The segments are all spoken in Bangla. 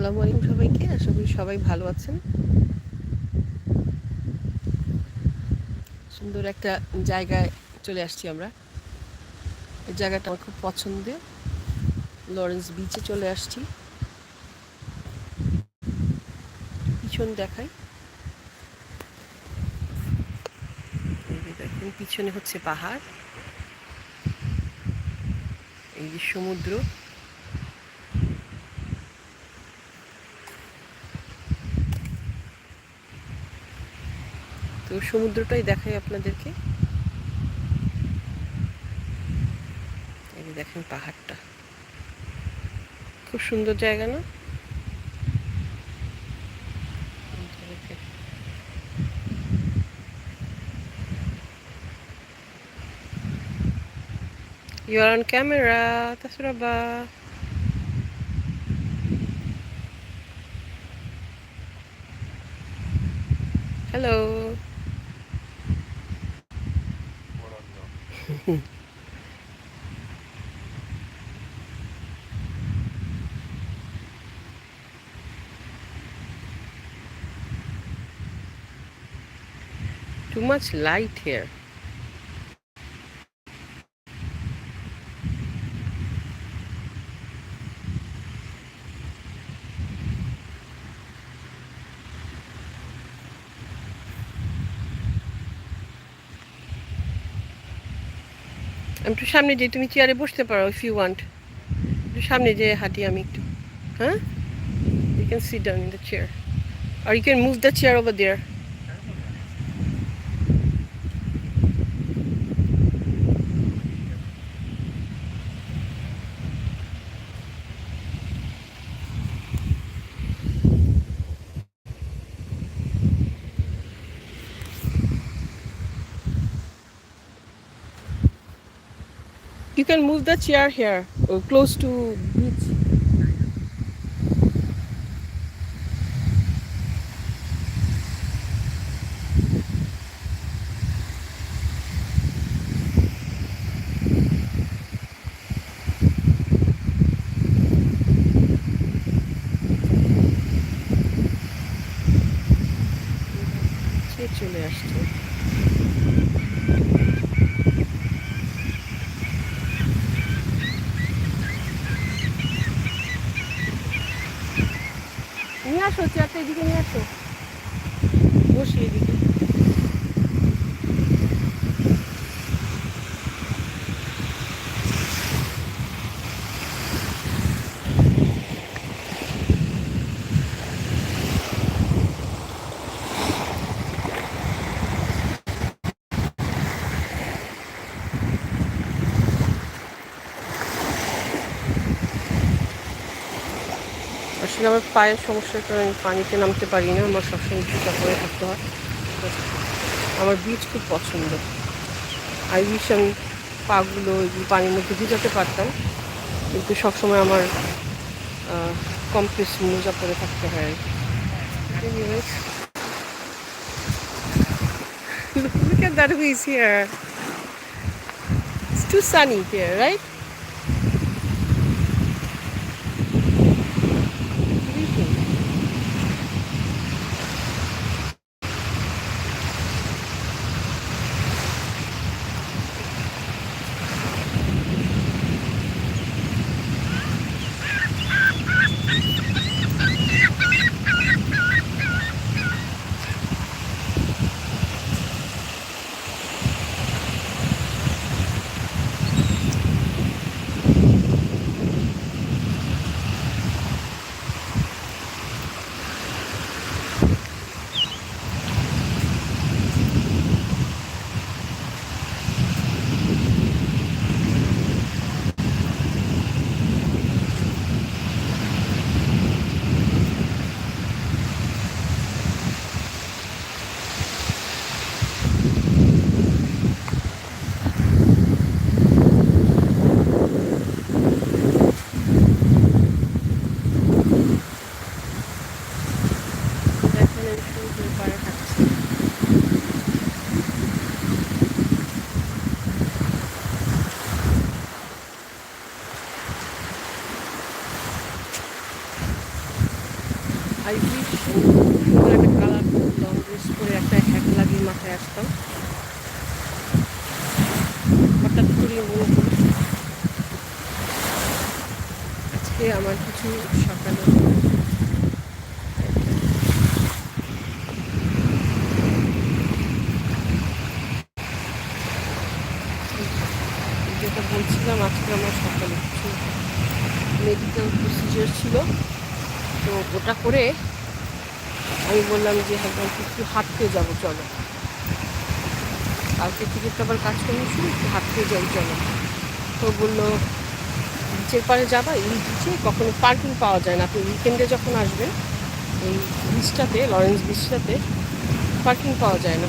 আসসালামু আলাইকুম সবাইকে। আশা করি সবাই ভালো আছেন। সুন্দর একটা জায়গায় চলে আসছি আমরা। এই জায়গাটা আমার খুব পছন্দের। লরেন্স বিচে চলে আসছি। পিছন দেখাই। দেখেন, পিছনে হচ্ছে পাহাড়। এই যে সমুদ্র। তো সমুদ্রটাই দেখাই আপনাদেরকে দেখেন পাহাড়টা খুব সুন্দর জায়গা না You are on camera, Tasuraba. Hello. Too much light here. একটু সামনে যে তুমি চেয়ারে বসতে পারো ইফ ইউ ওয়ান্ট একটু সামনে যে হাঁটি আমি একটু হ্যাঁ? You can sit down in the chair R you can move the chair over there You can move the chair here, or close to beach. আসো চেয়ারটা এদিকে নিয়ে আসো বসি এদিকে আসলে আমার পায়ের সমস্যার কারণে পানিতে নামতে পারি না আমার সবসময় জুতা পরে থাকতে হয় আমার বীজ খুব পছন্দ আই উইশ আমি পাগুলো পানির মধ্যে ভিজাতে পারতাম কিন্তু সবসময় আমার কমপ্লিস মোজা পরে থাকতে হয়. Look at that who is here. It's too sunny here, right? I একটা কালার লং ড্রেস পরে একটা হ্যাট লাগিয়ে মাথায় আসতাম। হঠাৎ করে মনে করি আজকে আমার কিছু সকালে ওটা করে আমি বললাম যে হ্যাঁ একটু হাঁটতে যাব, চলো। কালকে থেকে তো আবার কাজ করি শুরু, একটু হাঁটতে যাই, চলো। তো বলল বিচের পাড়ে যাবা? এই বিচে কখনো পার্কিং পাওয়া যায় না। আপনি উইকেন্ডে যখন আসবেন এই বিচটাতে লরেন্স বিচটাতে পার্কিং পাওয়া যায় না।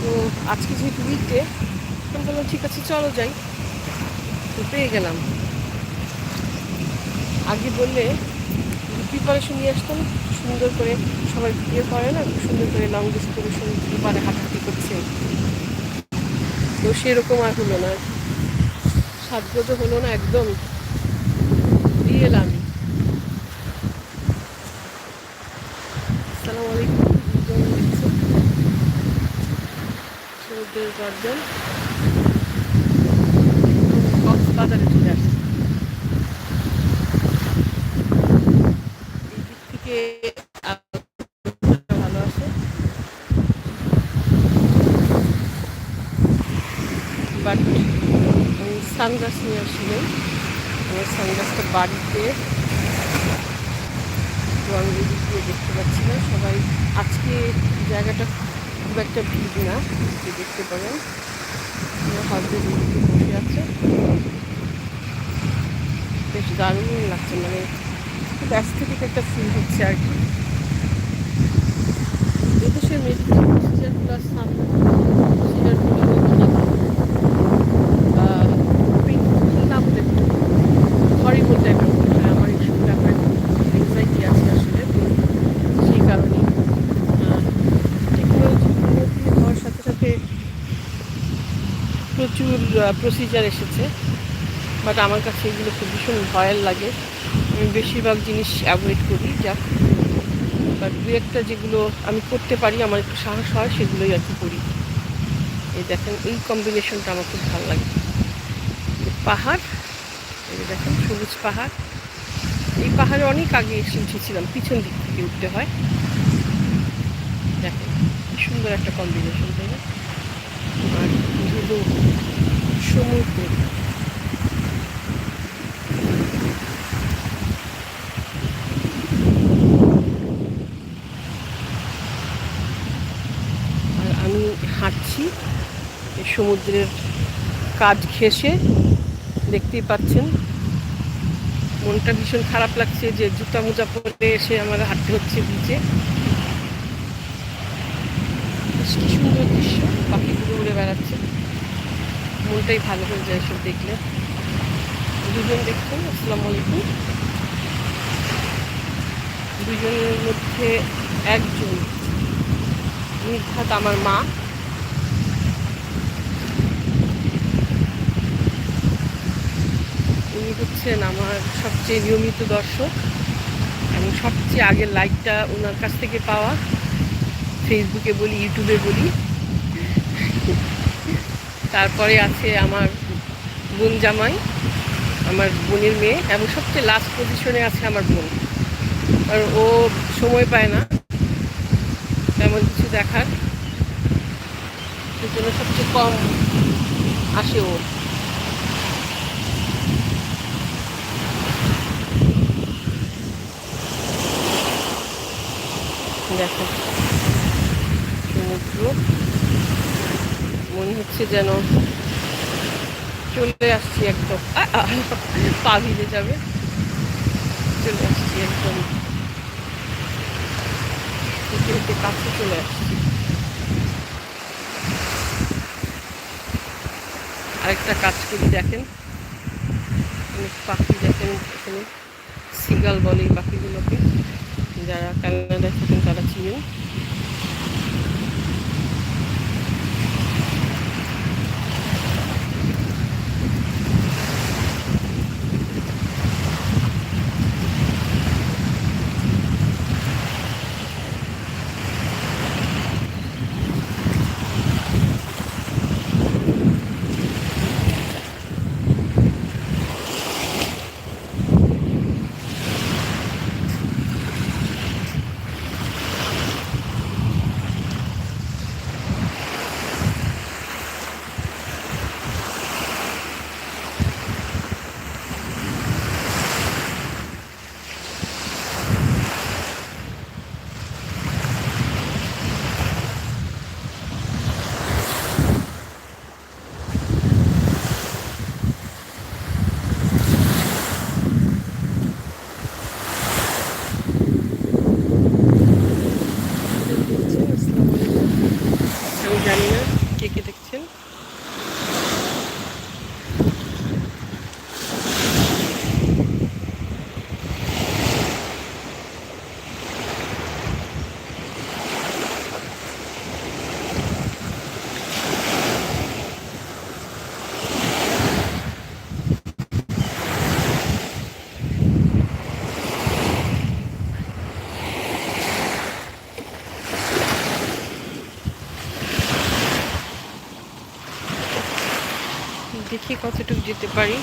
তো আজকে যেহেতু উইকডে আমি বললাম, ঠিক আছে, চলো যাই। তো পেয়ে গেলাম। আগে বললে প্রিপারেশন নিয়ে আসতাম। সুন্দর করে সবাই ভিডিও করে না, সুন্দর করে লং ডিস করে সমুদ্র পারে হাঁটাহাঁটি করছে। তো সেরকম আর হলো না। সাজগোজ হলো না একদম। দিয়ে এলাম আসসালামু আলাইকুম সমুদ্রের গর্জন কক্সবাজারে চলে আসছে আবহাওয়াটা ভালো আছে। বাট আমি সানগ্লাস নিয়ে আসছিলাম আমার সানগ্লাসটা বাড়িতে। আমি দিয়ে দেখতে পাচ্ছি না। সবাই আজকে জায়গাটা খুব একটা ভিড় না দেখতে পারেন। হাজবেন্ড বসে আছে। বেশ দারুণ লাগছে মানে খুব থেকে একটা ফিল হচ্ছে আর কি। সাথে সাথে প্রচুর প্রসিজার এসেছে। বাট আমার কাছে এগুলো খুব ভীষণ ভয়ের লাগে। আমি বেশিরভাগ জিনিস অ্যাভয়েড করি, যা বাট দু একটা যেগুলো আমি করতে পারি, আমার একটু সাহস হয়, সেগুলোই আর কি করি। এই দেখেন, এই কম্বিনেশনটা আমার খুব ভালো লাগে। পাহাড়, এই দেখেন, সবুজ পাহাড়। এই পাহাড়ে অনেক আগে এসে উঠেছিলাম পিছন দিক থেকে উঠতে হয়। দেখেন, কি সুন্দর একটা কম্বিনেশন তাই না? আর সমুদ্র আর আমি হাঁটছি এই সমুদ্রের কাজ ঘেসে দেখতেই পাচ্ছেন। মনটা ভীষণ খারাপ লাগছে যে জুতা মোজা পরে এসে আমার হাঁটতে হচ্ছে বিচে কি সুন্দর দৃশ্য, পাখিগুলো উড়ে বেড়াচ্ছে। মনটাই ভালো হয়ে যায় সব দেখলে। দুজন দেখছেন আসসালামু আলাইকুম। দুজনের মধ্যে একজন, নির্ঘাত আমার মা। হচ্ছেন আমার সবচেয়ে নিয়মিত দর্শক এবং সবচেয়ে আগের লাইকটা ওনার কাছ থেকে পাওয়া। ফেসবুকে বলি ইউটিউবে বলি। তারপরে আছে আমার বোন জামাই, আমার বোনের মেয়ে এবং সবচেয়ে লাস্ট পজিশনে আছে আমার বোন। কারণ ও সময় পায় না। তেমন কিছু দেখার। সেজন্য সবচেয়ে কম আসে ও দেখো। সমুদ্র। মনে হচ্ছে যেন চলে আসছি একদম। পা ভিজে যাবে। চলে আসছি একদম। কাছে চলে আসছি। আরেকটা কাজ করি দেখেন। অনেক পাখি দেখেন এখানে। সিগাল বলে এই পাখিগুলোকে। যারা কানাডায় থাকেন তারা চিনেন যেতে পারি।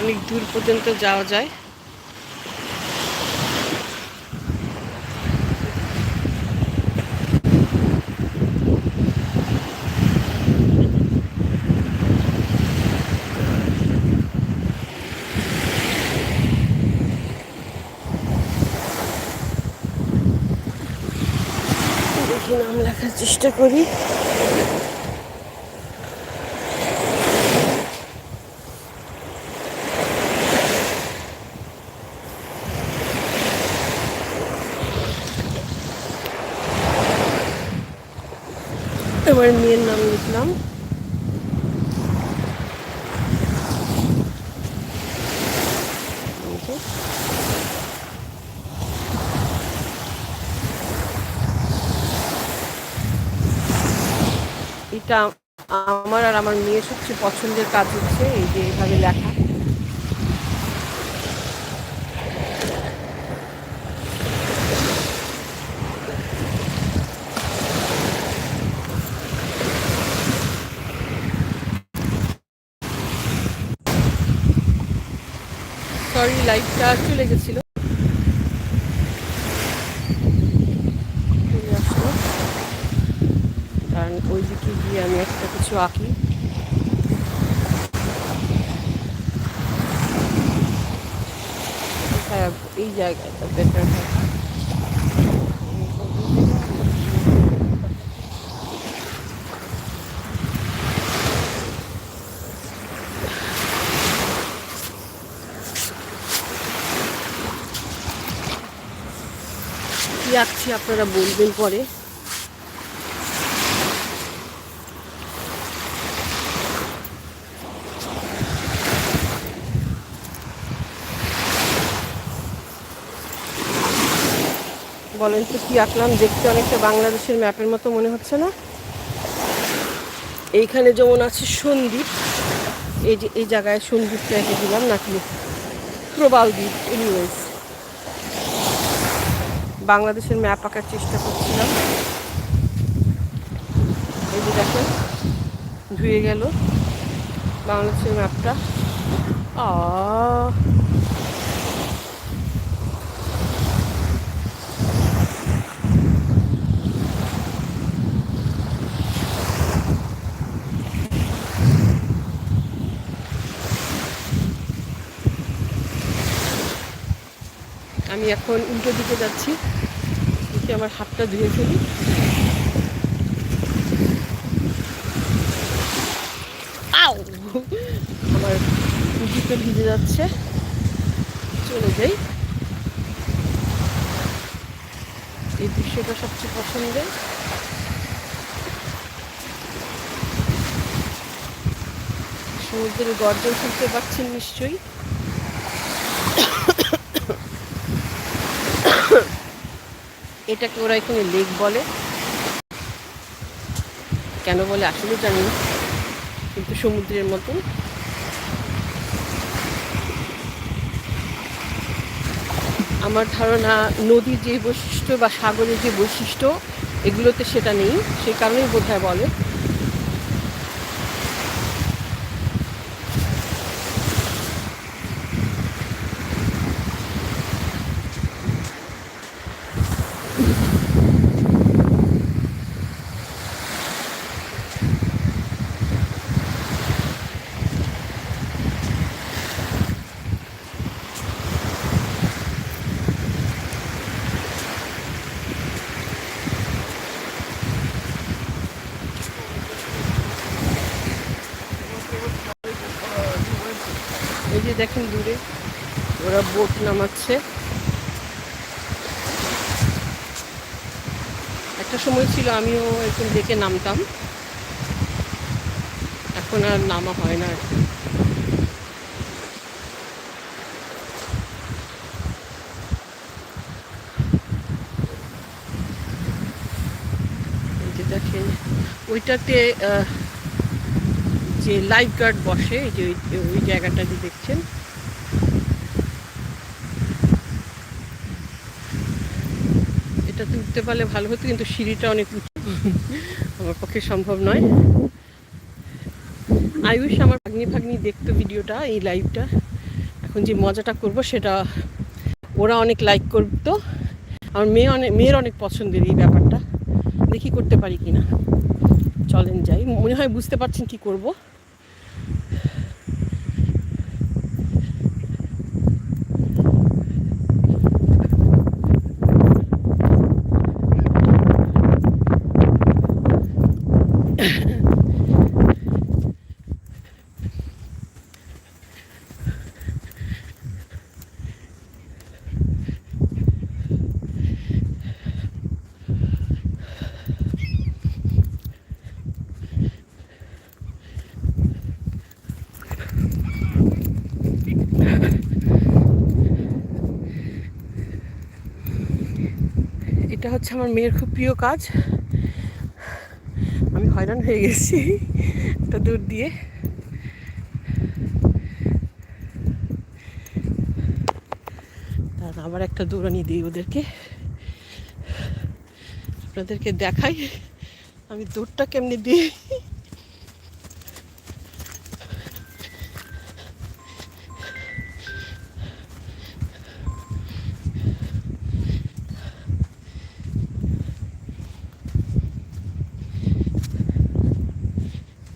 অনেক দূর পর্যন্ত যাওয়া যায়। নাম লেখার চেষ্টা করি। এবার মেয়ের নাম লিখলাম। এটা আমার আর আমার মেয়ের সবচেয়ে পছন্দের কাজ হচ্ছে এই যে এইভাবে লেখা লাইটটা চলে গেছিল। কারণ ওই দিকে গিয়ে আমি একটা কিছু আঁকি। হ্যাঁ এই জায়গাটা বেটার হয়। আঁকছি আপনারা বলবেন পরে। বলেন তো কি আঁকলাম? দেখতে অনেকটা বাংলাদেশের ম্যাপের মতো মনে হচ্ছে না? এইখানে যেমন আছে সন্দ্বীপ এই যে, এই জায়গায় সন্দ্বীপটা এঁকে দিলাম নাকি? প্রবাল দ্বীপ এনিওয়েজ বাংলাদেশের ম্যাপ আঁকার চেষ্টা করছিলাম। এই যে দেখেন, ধুয়ে গেল বাংলাদেশের ম্যাপটা আমি এখন উল্টো দিকে যাচ্ছি। দেখি আমার হাতটা ধুয়ে ফেলি। আমার জুতো ভিজে যাচ্ছে। চলে যাই। এই দৃশ্যটা সবচেয়ে পছন্দের। সমুদ্রের গর্জন শুনতে পাচ্ছেন নিশ্চয়ই। এটাকে ওরা এখানে লেক বলে। কেন বলে আসলে জানি কিন্তু সমুদ্রের মতন। আমার ধারণা নদীর যে বৈশিষ্ট্য বা সাগরের যে বৈশিষ্ট্য, এগুলোতে সেটা নেই। সে কারণেই বোধহয় বলে এই যে দেখেন দূরে। ওরা বোট নামাচ্ছে। একটা সময় ছিল আমিও এরকম দেখে নামতাম। এখন আর নামা হয় না আর ওইটাতে যে লাইফ গার্ড বসে, এই যে ওই- জায়গাটা যে দেখছেন। এটাতে উঠতে পারলে ভালো হতো, কিন্তু সিঁড়িটা অনেক উঁচু। আমার পক্ষে সম্ভব নয়। আয়ুষ আমার ভাগ্নি ভাগ্নি দেখতো ভিডিওটা, এই লাইভটা এখন যে মজাটা করব সেটা ওরা অনেক লাইক করতো। আমার মেয়ে অনেক মেয়ের অনেক পছন্দের এই ব্যাপারটা। দেখি করতে পারি কি না চলেন যাই। মনে হয় বুঝতে পারছেন কি করব এটা হচ্ছে আমার মেয়ের খুব প্রিয় কাজ। আমি হয়রান হয়ে গেছি একটা দূর দিয়ে। তার আবার একটা দৌড়ানি দিই ওদেরকে। আপনাদেরকে দেখাই আমি দৌড়টা কেমনি দিই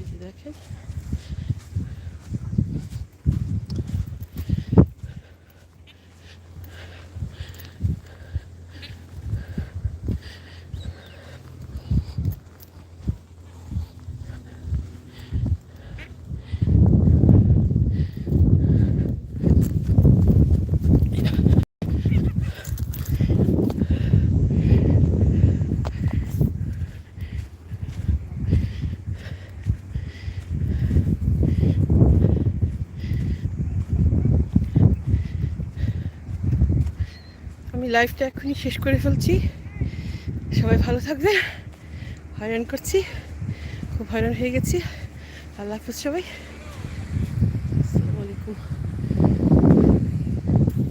এই যে দেখেন লাইফটা এখনই শেষ করে ফেলছি। সবাই ভালো থাকবে হয়রান করছি। খুব হয়রান হয়ে গেছি। আল্লাহ হাফিজ সবাই।